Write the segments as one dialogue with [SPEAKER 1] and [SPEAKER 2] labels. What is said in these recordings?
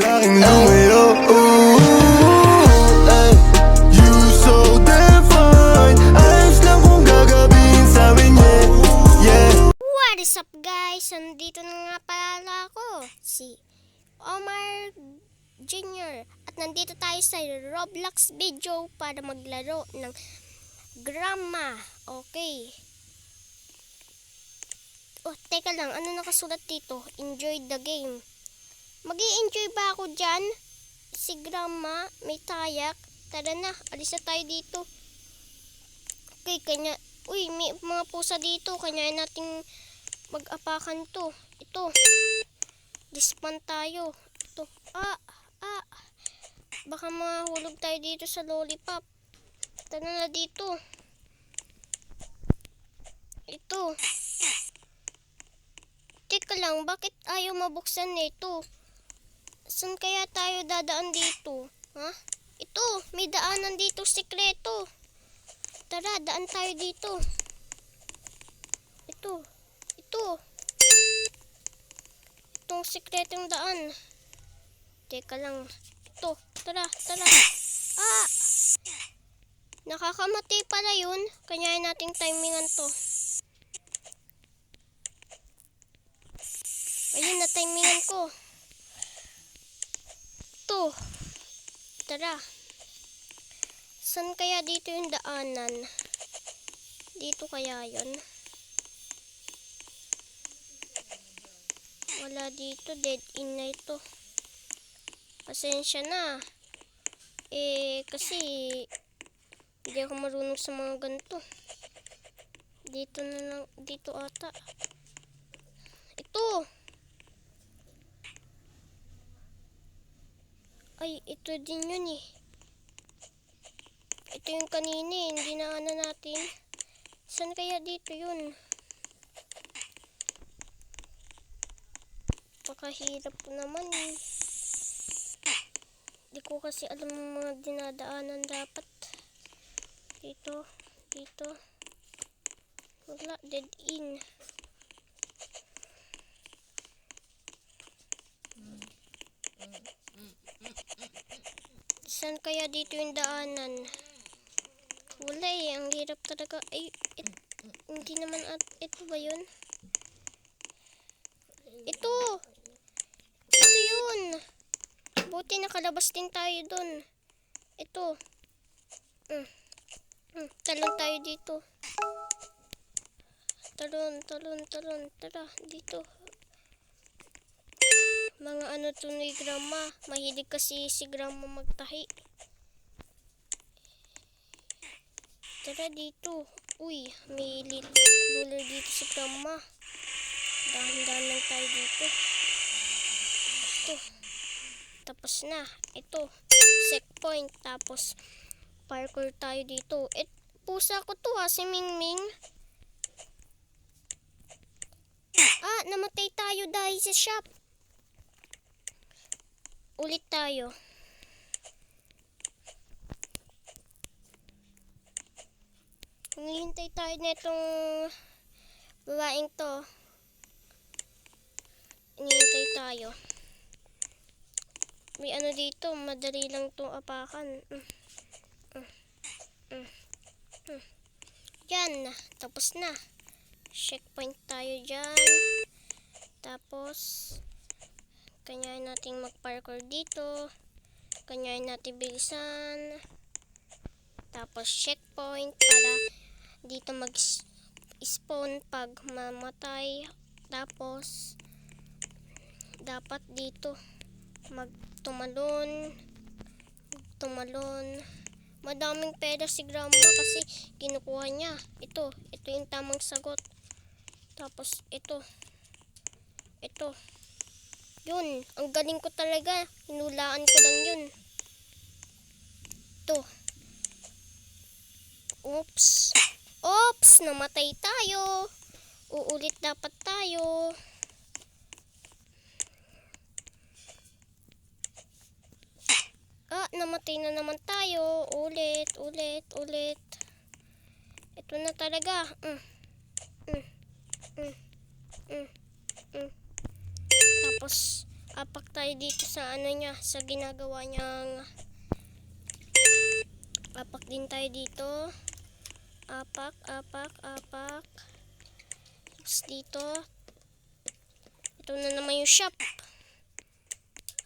[SPEAKER 1] lalaking lumayo Ooh, ay. You so damn fine Ayos lang kung gagabihin
[SPEAKER 2] What is up guys? Nandito na nga pala ako, si Omar Jr. At nandito tayo sa Roblox video para maglaro ng Grandma. Okay. Oh, teka lang. Ano nakasulat dito? Enjoy the game. Mag enjoy ba ako dyan? Si Grandma, may tayak. Tara na, alis tayo dito. Okay, kanya... Uy, may mga pusa dito. Kanya nating mag-apakan to. Ito. Dispan tayo. Ito. Ah, ah. Baka mahulog tayo dito sa lollipop. Tara na dito. Ito. Teka lang, bakit ayaw mabuksan nito? Saan kaya tayo dadaan dito? Ha? Ito, may daanan dito sikreto. Tara, daan tayo dito. Ito. Ito. Itong sikretong daan. Teka lang. Ito. Tara, tara. Ah! Nakakamati pala yun. Kanyain nating timingan to. Ayun na timingan ko. Tara. San kaya dito yung daanan? Dito kaya yon? Wala dito. Dead end na ito. Pasensya na. Eh, kasi hindi ako marunong sa mga ganito. Dito na lang. Dito ata. Ito. Ay, ito din yun eh. Ito yung kanina eh. Hindi na ano natin. Saan kaya dito yun? Pakahirap naman eh. Di ko kasi alam ang mga dinadaanan dapat. Dito. Dito. Wala. Dead in. Saan kaya dito yung daanan? Wala eh. Ang hirap talaga. Ay, it- hindi naman at ito ba yun? Ito! Ito yun! Buti nakalabas din tayo dun. Ito. Mm. Mm. Talon tayo dito. Talon, talon, talon. Tara, dito. Mga ano to ni Grandma. Mahilig kasi si Grandma magtahi. Tara dito. Uy, may ruler dito si Grandma. Dahan-dahan lang tayo dito. Ito. Tapos na. Ito. Checkpoint. Tapos, parkour tayo dito. Et, pusa ko to ha, si Mingming. Ah, namatay tayo dahil sa shop. Ulit tayo. Hinihintay tayo netong babaeng to. Hinihintay tayo. May ano dito, madali lang itong apakan. Mm. Mm. Mm. Yan, tapos na. Checkpoint tayo dyan. Tapos, kanyain natin mag-parkour dito. Kanyain natin bilisan. Tapos, checkpoint para dito mag-spawn pag mamatay. Tapos, dapat dito magtumalon tumalon madaming pera si grandma kasi kinukuha niya ito ito yung tamang sagot tapos ito ito yun ang galing ko talaga hinulaan ko lang yun ito oops oops namatay tayo uulit dapat tayo Ah, namatay na naman tayo. Ulit, ulit, ulit. Ito na talaga. Mm. Mm. Mm. Mm. Tapos, Apak tayo dito sa ano niya, sa ginagawa niyang apak din tayo dito. Apak, apak, apak. Tapos dito. Ito na naman yung shop.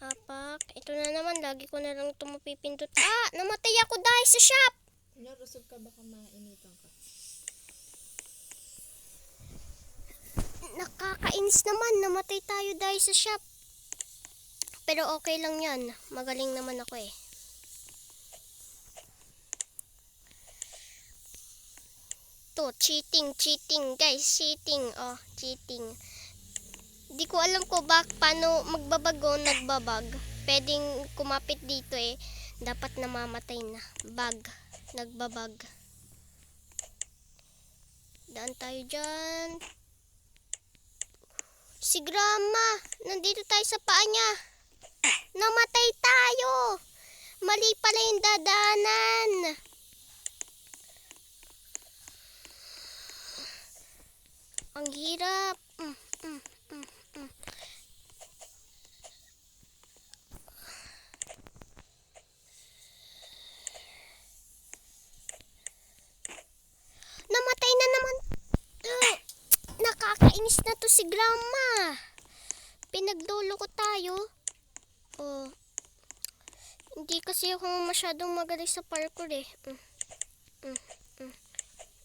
[SPEAKER 2] Apak. Ito na naman. Lagi ko na lang ito mapipindot. Ah! Namatay ako dahil sa shop!
[SPEAKER 3] Narusog ka baka mainitan ka.
[SPEAKER 2] Nakakainis naman. Namatay tayo dahil sa shop. Pero okay lang yan. Magaling naman ako eh. To, cheating, cheating, guys, cheating. Oh, cheating. Di ko alam ko bak paano magbabag o nagbabag. Pwedeng kumapit dito eh. Dapat namamatay na. Bag. Nagbabag. Daan tayo dyan. Si Grandma, nandito tayo sa paa niya. Namatay tayo. Mali pala yung dadaanan. Ang hirap. Mm, mm. Namatay na naman. Ugh. Nakakainis na to si Grandma. Pinagdulo ko tayo. Oh. Hindi kasi ako masyadong magaling sa parkour eh. Mm. Mm, mm,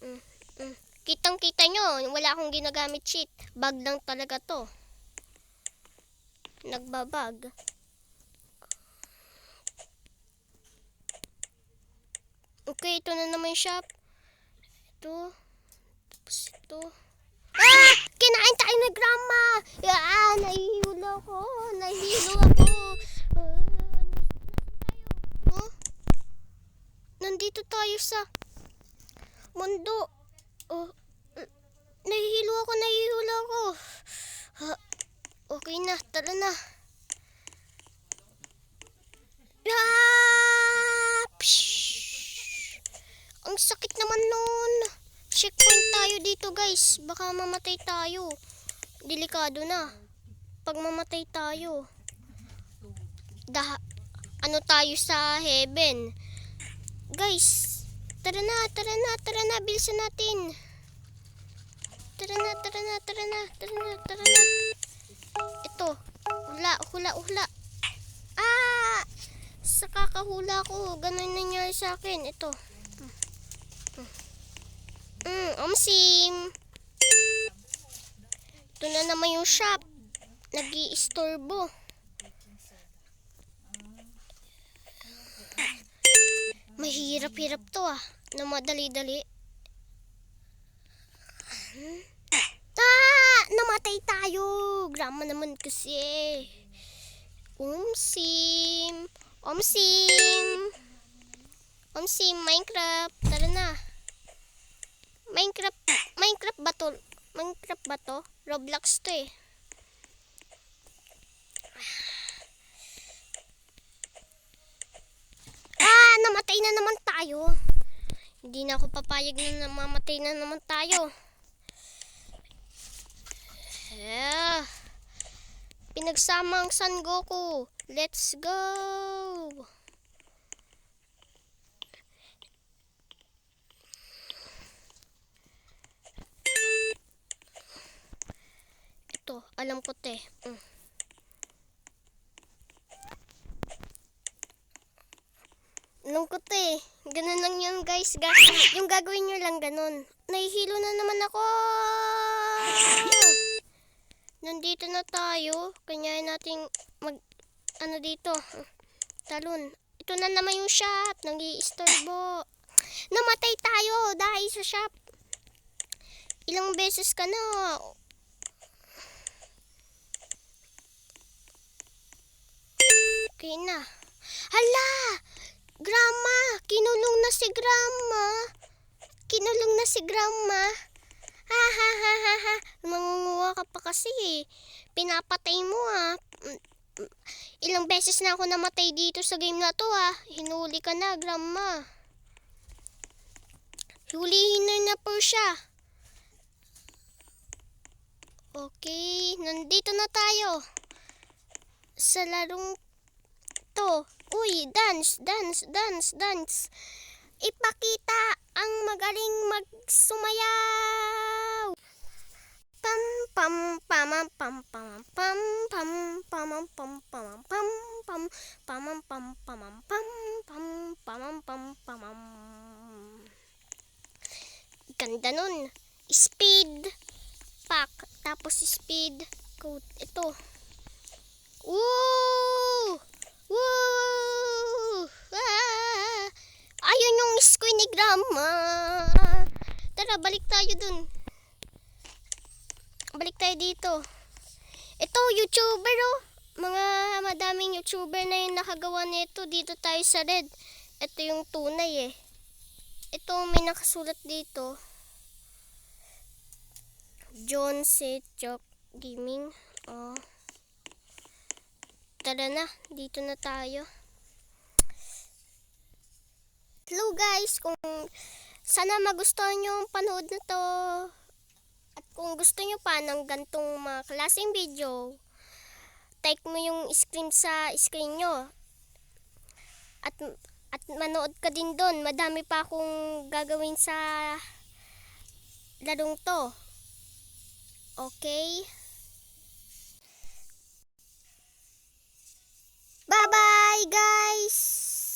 [SPEAKER 2] mm, mm. Kitang kita nyo, wala akong ginagamit cheat. Bag lang talaga to. Nagbabag. Okay, ito na naman shop. Ito. Tapos ito. Ah! Kinain tayo na grandma! Ah, nahihilo ko. Nahihilo ako. Tayo? Huh? Nandito tayo sa mundo. N- nahihilo ako, nahihilo ako. Ah, okay na, tara na. Ah! Ang sakit naman nun. Checkpoint tayo dito guys. Baka mamatay tayo. Delikado na. Pag mamatay tayo. Da ano tayo sa heaven. Guys, tara na, tara na, tara na, bilisan natin. Tara na, tara na, tara na, tara na, tara na. Ito, hula, hula, hula. Ah! Sa kakahula ko, ganun nangyari sa akin. Ito. Mm, omsim. Ito na naman yung shop. nag Mahirap-hirap to ah. Na madali-dali. Ah! Namatay tayo! Grama naman kasi. Omsim. Omsim. Omsim, Minecraft. Tara na. Minecraft, Minecraft ba to? Minecraft ba to? Roblox to eh. Ah, namatay na naman tayo. Hindi na ako papayag na namamatay na naman tayo. Yeah. Pinagsama ang San Goku. Let's go. Ito, alam ko te. Mm. Ko te. Ganun lang yun guys. Ga yung gagawin nyo lang ganun. Nahihilo na naman ako. Nandito na tayo. Kanya natin mag... Ano dito? Talon. Ito na naman yung shop. Nang-iistorbo. Namatay tayo dahil sa shop. Ilang beses ka na. Okay na. Hala! Grandma! Kinulong na si Grandma. Kinulong na si Grandma. Ha ha ha ha ha. Mangunguha ka pa kasi eh. Pinapatay mo ah. Mm, mm. Ilang beses na ako namatay dito sa game na to ah. Hinuli ka na, Grandma. Hulihin na na po siya. Okay, nandito na tayo. sa larong to. Uy, dance, dance, dance, dance. Ipakita ang magaling magsumayaw. Pam pam pam pam pam pam pam pam pam pam pam pam pam pam pam pam pam pam pam pam Ganda nun. Speed pack. Tapos speed coat. Ito. Woo! Woo! Ah! Ayun yung squid ni Grandma. Tara, balik tayo dun. Balik tayo dito. Ito, YouTuber oh. Mga madaming YouTuber na yung nakagawa nito. Dito tayo sa red. Ito yung tunay eh. Ito, may nakasulat dito. John Sechok Gaming. Oh. Tara na, dito na tayo. Hello guys, kung sana magustuhan nyo ang panood na to. At kung gusto nyo pa ng gantong mga klaseng video, type mo yung screen sa screen nyo. At, at manood ka din doon. Madami pa akong gagawin sa larong to. Okay? Bye-bye, guys!